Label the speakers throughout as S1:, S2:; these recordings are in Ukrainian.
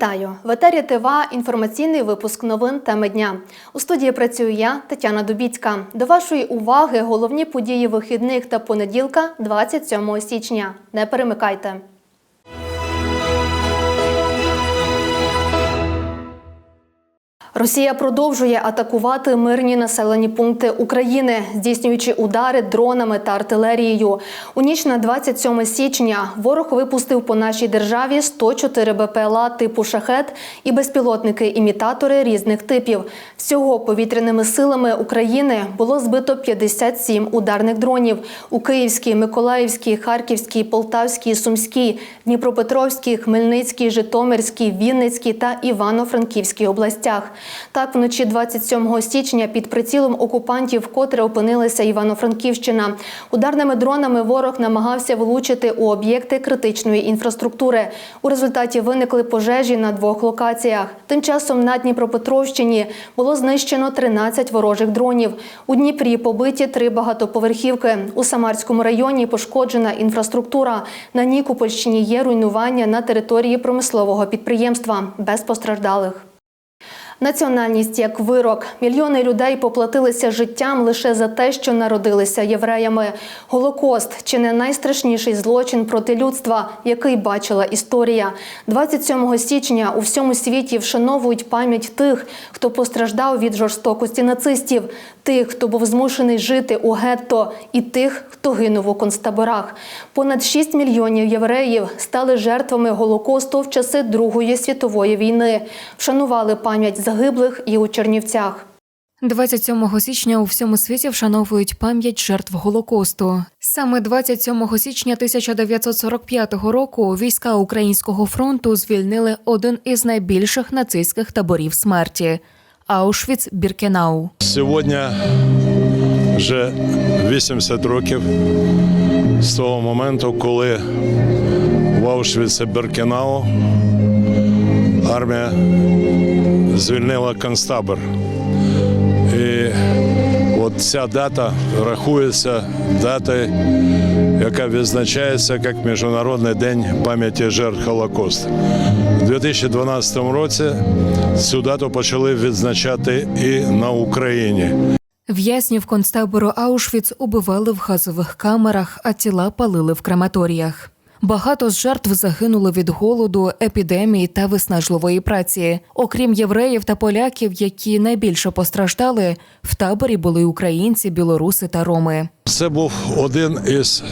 S1: Вітаю! В етері ТВА інформаційний випуск новин теми дня. У студії працюю я, Тетяна Дубіцька. До вашої уваги головні події вихідних та понеділка, 27 січня. Не перемикайте. Росія продовжує атакувати мирні населені пункти України, здійснюючи удари дронами та артилерією. У ніч на 27 січня ворог випустив по нашій державі 104 БПЛА типу шахет і безпілотники-імітатори різних типів. Всього повітряними силами України було збито 57 ударних дронів у Київській, Миколаївській, Харківській, Полтавській, Сумській, Дніпропетровській, Хмельницькій, Житомирській, Вінницькій та Івано-Франківській областях. Так, вночі 27 січня під прицілом окупантів вкотре опинилася Івано-Франківщина. Ударними дронами ворог намагався влучити у об'єкти критичної інфраструктури. У результаті виникли пожежі на двох локаціях. Тим часом на Дніпропетровщині було знищено 13 ворожих дронів. У Дніпрі побиті три багатоповерхівки. У Самарському районі пошкоджена інфраструктура. На Нікопольщині є руйнування на території промислового підприємства без постраждалих. Національність як вирок. Мільйони людей поплатилися життям лише за те, що народилися євреями. Голокост чи не найстрашніший злочин проти людства, який бачила історія. 27 січня у всьому світі вшановують пам'ять тих, хто постраждав від жорстокості нацистів, тих, хто був змушений жити у гетто, і тих, хто гинув у концтаборах. Понад 6 мільйонів євреїв стали жертвами Голокосту в часи Другої світової війни. Вшанували пам'ять загиблих і у Чернівцях.
S2: 27 січня у всьому світі вшановують пам'ять жертв Голокосту. Саме 27 січня 1945 року війська Українського фронту звільнили один із найбільших нацистських таборів смерті Аушвіц Біркенау.
S3: Сьогодні вже 80 років з того моменту, коли в Аушвіці Беркенау армія звільнила концтабор. І от ця дата рахується датою, яка відзначається як Міжнародний день пам'яті жертв Холокосту. У 2012 році цю дату почали відзначати і на Україні.
S2: В'язнів концтабору Аушвіц убивали в газових камерах, а тіла палили в крематоріях. Багато з жертв загинули від голоду, епідемії та виснажливої праці. Окрім євреїв та поляків, які найбільше постраждали, в таборі були українці, білоруси та роми.
S3: Це був один із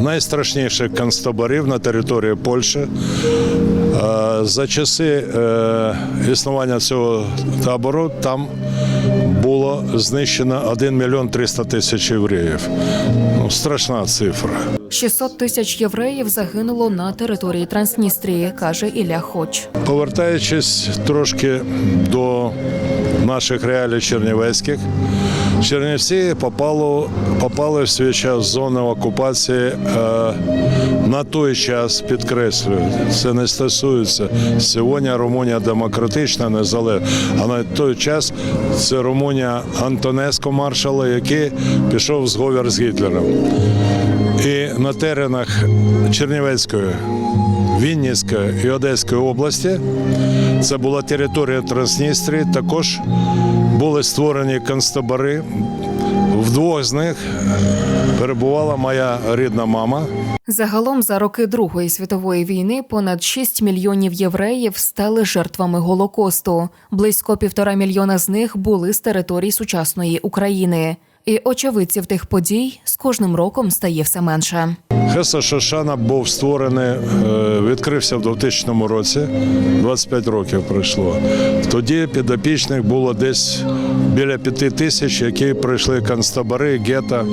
S3: найстрашніших концтаборів на території Польщі. Е, За часи е, існування цього табору там було знищено 1 мільйон 300 тисяч євреїв. Ну, страшна цифра.
S2: 600 тисяч євреїв загинуло на території Трансністрії, каже Ілля Хоч.
S3: Повертаючись трошки до наших реалій чернівецьких, Чернівці попало, попали в свій час в зону окупації е, на той час, підкреслюю, це не стосується сьогодні Румунія демократична, незалежна, а на той час це Румунія Антонеско маршала, який пішов в зговір з Гітлером. І на теренах Чернівецької, Вінницької і Одеської області це була територія Трансністрії. Також були створені концтабори. В двох з них перебувала моя рідна мама.
S2: Загалом за роки Другої світової війни понад 6 мільйонів євреїв стали жертвами Голокосту. Близько півтора мільйона з них були з територій сучасної України. І очевидців тих подій з кожним роком стає все менше.
S3: Хеса Шошана був створений, е, відкрився в 2000 році, 25 років пройшло. Тоді підопічних було десь біля п'яти тисяч, які пройшли концтабори, гета.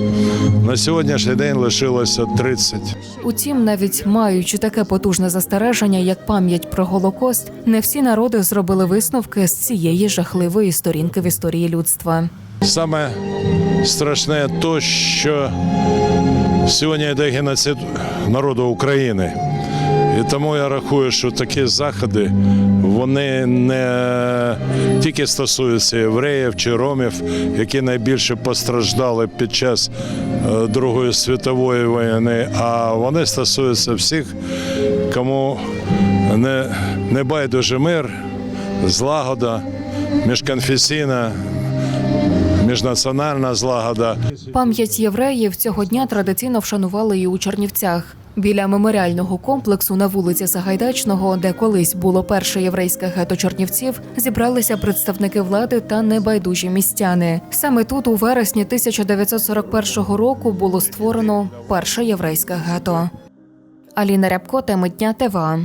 S3: На сьогоднішній день лишилося 30.
S2: Утім, навіть маючи таке потужне застереження, як пам'ять про Голокост, не всі народи зробили висновки з цієї жахливої сторінки в історії людства.
S3: Саме страшне то, що сьогодні йде геноцид народу України. І тому я рахую, що такі заходи вони не тільки стосуються євреїв чи ромів, які найбільше постраждали під час е, Другої світової війни, а вони стосуються всіх, кому не, небайдужий мир, злагода, міжконфесійна, міжнаціональна злагода.
S2: Пам'ять євреїв цього дня традиційно вшанували і у Чернівцях. Біля меморіального комплексу на вулиці Сагайдачного, де колись було перше єврейське гето Чернівців, зібралися представники влади та небайдужі містяни. Саме тут, у вересні 1941 року, було створено перше єврейське гето. Аліна Рябко, теми дня ТВА.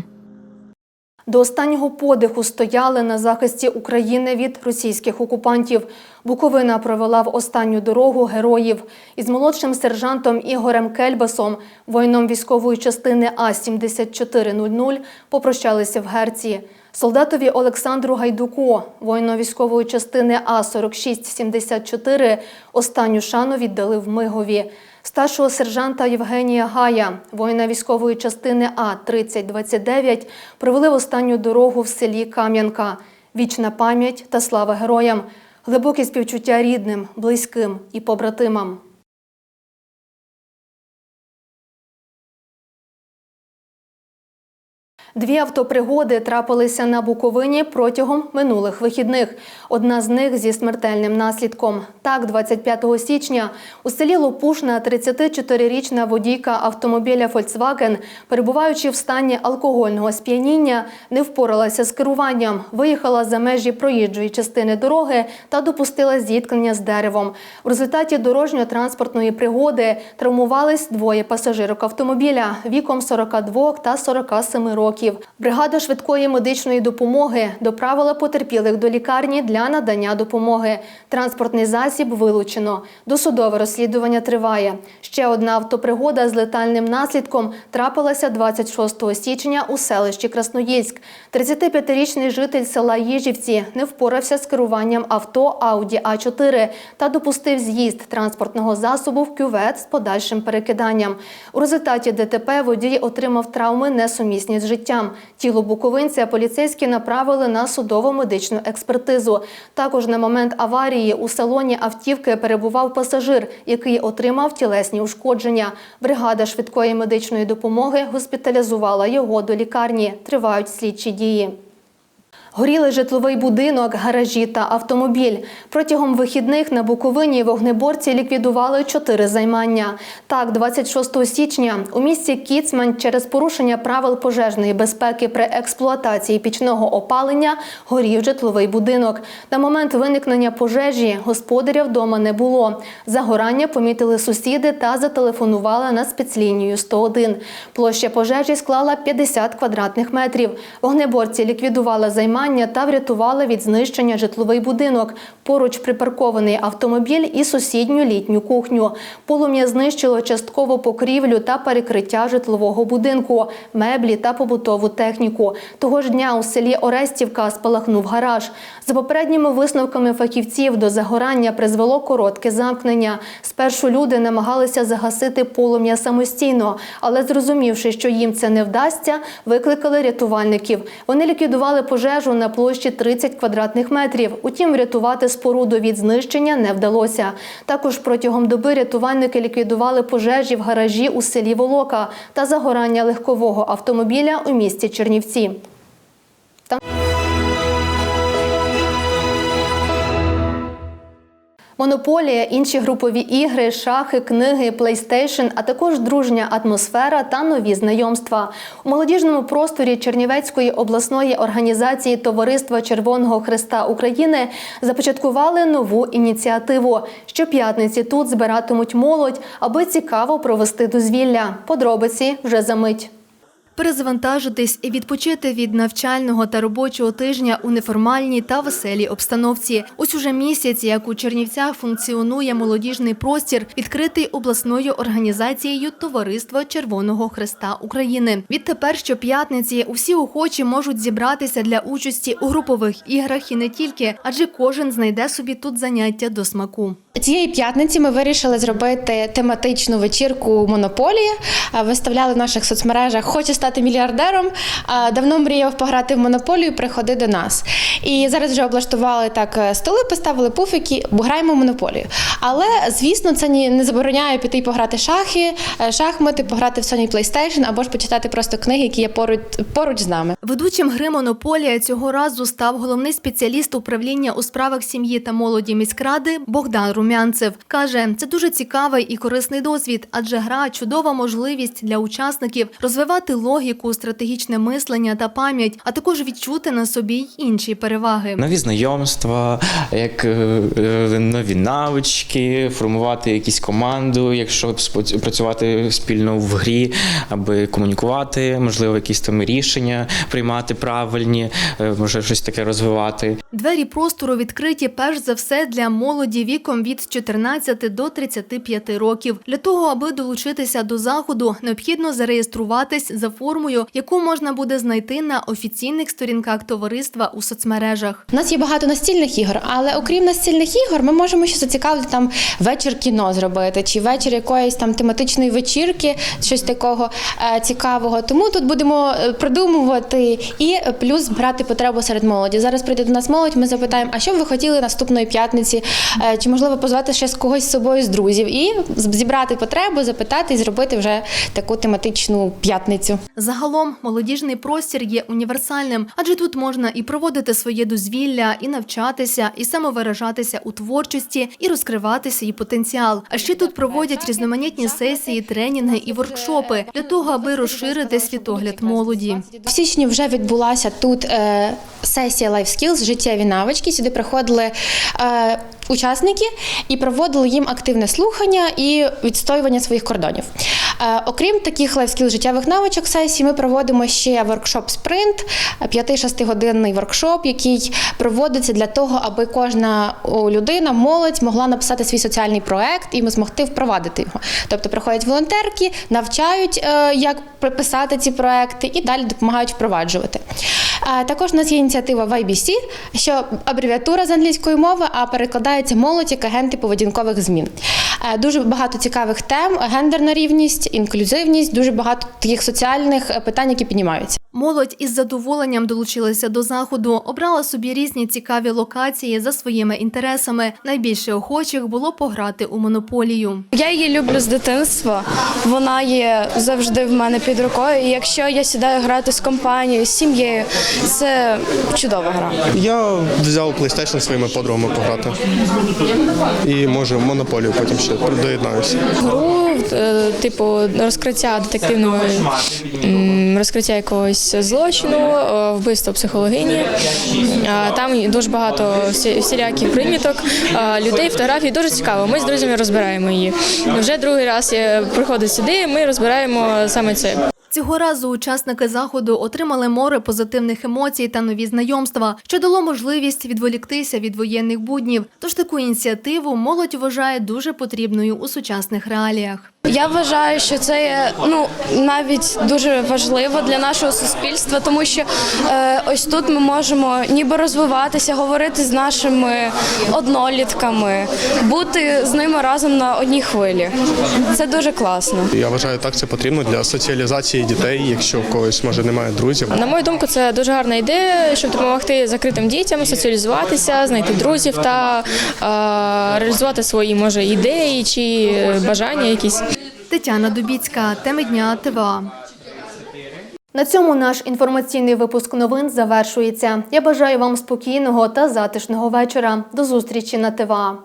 S1: До останнього подиху стояли на захисті України від російських окупантів. Буковина провела в останню дорогу героїв із молодшим сержантом Ігорем Кельбасом, воїном військової частини А 7400 попрощалися в Герці. Солдатові Олександру Гайдуку, воїну військової частини А 4674 останню шану віддали в Мигові. Старшого сержанта Євгенія Гая, воїна військової частини А 3029 провели в останню дорогу в селі Кам'янка. Вічна пам'ять та слава героям, глибокі співчуття рідним, близьким і побратимам. Дві автопригоди трапилися на Буковині протягом минулих вихідних. Одна з них зі смертельним наслідком. Так, 25 січня у селі Лопушна 34-річна водійка автомобіля Volkswagen, перебуваючи в стані алкогольного сп'яніння, не впоралася з керуванням, виїхала за межі проїжджої частини дороги та допустила зіткнення з деревом. В результаті дорожньо-транспортної пригоди травмувались двоє пасажирок автомобіля віком 42 та 47 років. Бригада швидкої медичної допомоги доправила потерпілих до лікарні для надання допомоги. Транспортний засіб вилучено. Досудове розслідування триває. Ще одна автопригода з летальним наслідком трапилася 26 січня у селищі Красноїльськ. 35-річний житель села Їжівці не впорався з керуванням авто Audi А4 та допустив з'їзд транспортного засобу в кювет з подальшим перекиданням. У результаті ДТП водій отримав травми несумісні з життям. Тіло буковинця поліцейські направили на судово медичну експертизу. Також на момент аварії у салоні автівки перебував пасажир, який отримав тілесні ушкодження. Бригада швидкої медичної допомоги госпіталізувала його до лікарні. Тривають слідчі дії. Горіли житловий будинок, гаражі та автомобіль. Протягом вихідних на Буковині вогнеборці ліквідували чотири займання. Так, 26 січня у місті Кіцмань через порушення правил пожежної безпеки при експлуатації пічного опалення горів житловий будинок. На момент виникнення пожежі господаря вдома не було. Загорання помітили сусіди та зателефонували на спецлінію 101. Площа пожежі склала 50 квадратних метрів. Вогнеборці ліквідували займання та врятували від знищення житловий будинок. Поруч припаркований автомобіль і сусідню літню кухню. Полум'я знищило частково покрівлю та перекриття житлового будинку, меблі та побутову техніку. Того ж дня у селі Орестівка спалахнув гараж. За попередніми висновками фахівців до загорання призвело коротке замкнення. Спершу люди намагалися загасити полум'я самостійно, але зрозумівши, що їм це не вдасться, викликали рятувальників. Вони ліквідували пожежу на площі 30 квадратних метрів. Утім, врятувати споруду від знищення не вдалося. Також протягом доби рятувальники ліквідували пожежі в гаражі у селі Волока та загорання легкового автомобіля у місті Чернівці. Монополія, інші групові ігри, шахи, книги, плейстейшн, а також дружня атмосфера та нові знайомства. У молодіжному просторі Чернівецької обласної організації Товариства Червоного Христа України започаткували нову ініціативу. Щоп'ятниці тут збиратимуть молодь, аби цікаво провести дозвілля. Подробиці вже за мить. Перезавантажитись і відпочити від навчального та робочого тижня у неформальній та веселій обстановці. Ось уже місяць, як у Чернівцях функціонує молодіжний простір, відкритий обласною організацією Товариства Червоного Христа України. Відтепер щоп'ятниці усі охочі можуть зібратися для участі у групових іграх і не тільки, адже кожен знайде собі тут заняття до смаку.
S4: Цієї п'ятниці ми вирішили зробити тематичну вечірку Монополія. Виставляли в наших соцмережах Хочу стати стати мільярдером, давно мріяв пограти в монополію, приходи до нас. І зараз вже облаштували так е, столи, поставили пуфики, бо граємо в монополію. Але звісно, це не забороняє піти пограти шахи, е, шахмати, пограти в Sony PlayStation або ж почитати просто книги, які є поруч поруч з нами.
S1: Ведучим гри Монополія цього разу став головний спеціаліст управління у справах сім'ї та молоді міськради Богдан Румянцев. Каже, це дуже цікавий і корисний досвід, адже гра чудова можливість для учасників розвивати логіку, стратегічне мислення та пам'ять, а також відчути на собі й інші переваги.
S5: Нові знайомства, як е, е, нові навички, формувати якусь команду, якщо працювати спільно в грі, аби комунікувати, можливо, якісь там рішення приймати правильні, е, може щось таке розвивати.
S1: Двері простору відкриті перш за все для молоді віком від 14 до 35 років. Для того, аби долучитися до заходу, необхідно зареєструватись за формою, яку можна буде знайти на офіційних сторінках товариства у соцмережах.
S4: У нас є багато настільних ігор, але окрім настільних ігор, ми можемо ще зацікавити там вечір кіно зробити, чи вечір якоїсь там тематичної вечірки, щось такого е, цікавого. Тому тут будемо е, продумувати і плюс брати потребу серед молоді. Зараз прийде до нас молодь. Ми запитаємо, а що б ви хотіли наступної п'ятниці, Е, чи можливо позвати ще з когось з собою з друзів, і зібрати потребу, запитати і зробити вже таку тематичну п'ятницю.
S1: Загалом молодіжний простір є універсальним, адже тут можна і проводити своє дозвілля, і навчатися, і самовиражатися у творчості, і розкривати свій потенціал. А ще тут проводять різноманітні сесії, тренінги і воркшопи для того, аби розширити світогляд молоді.
S4: В січні вже відбулася тут е, сесія Life Skills, життєві навички. Сюди приходили е, учасники і проводили їм активне слухання і відстоювання своїх кордонів. Е, окрім таких Life життєвих навичок сесій, ми проводимо ще воркшоп Спринт, 5-6 годинний воркшоп, який проводиться для того, аби кожна людина, молодь могла написати свій соціальний проект і ми змогти впровадити його. Тобто приходять волонтерки, навчають, е, як писати ці проекти, і далі допомагають впроваджувати. Е, Також у нас є ініціатива YBC, що абревіатура з англійської мови, а перекладається молодь як агенти поведінкових змін. Е, Дуже багато цікавих тем: гендерна рівність, інклюзивність, дуже багато таких соціальних е, питань, які піднімаються.
S1: Молодь із задоволенням долучилася до заходу, обрала собі різні цікаві локації за своїми інтересами. Найбільше охочих було пограти у монополію.
S6: Я її люблю з дитинства. Вона є завжди в мене під рукою. І якщо я сідаю грати з компанією, з сім'єю, це чудова гра.
S7: Я взяв PlayStation своїми подругами пограти. І може монополію потім ще доєднаюся.
S8: гру, е, типу розкриття детективного розкриття якогось злочину, е, вбивство психологині. Е, Там дуже багато всі- всіляких приміток, людей, фотографій. Дуже цікаво. Ми з друзями розбираємо її. Вже другий раз приходить сюди. Ми розбираємо саме це.
S1: Цього разу учасники заходу отримали море позитивних емоцій та нові знайомства, що дало можливість відволіктися від воєнних буднів. Тож таку ініціативу молодь вважає дуже потрібною у сучасних реаліях.
S6: Я вважаю, що це є ну навіть дуже важливо для нашого суспільства, тому що е, ось тут ми можемо ніби розвиватися, говорити з нашими однолітками, бути з ними разом на одній хвилі. Це дуже класно.
S7: Я вважаю, так це потрібно для соціалізації дітей, якщо в когось може немає друзів.
S8: На мою думку, це дуже гарна ідея, щоб допомогти закритим дітям соціалізуватися, знайти друзів та е, реалізувати свої може ідеї чи бажання якісь.
S1: Тетяна Дубіцька, теми дня ТВА. На цьому наш інформаційний випуск новин завершується. Я бажаю вам спокійного та затишного вечора. До зустрічі на ТВА.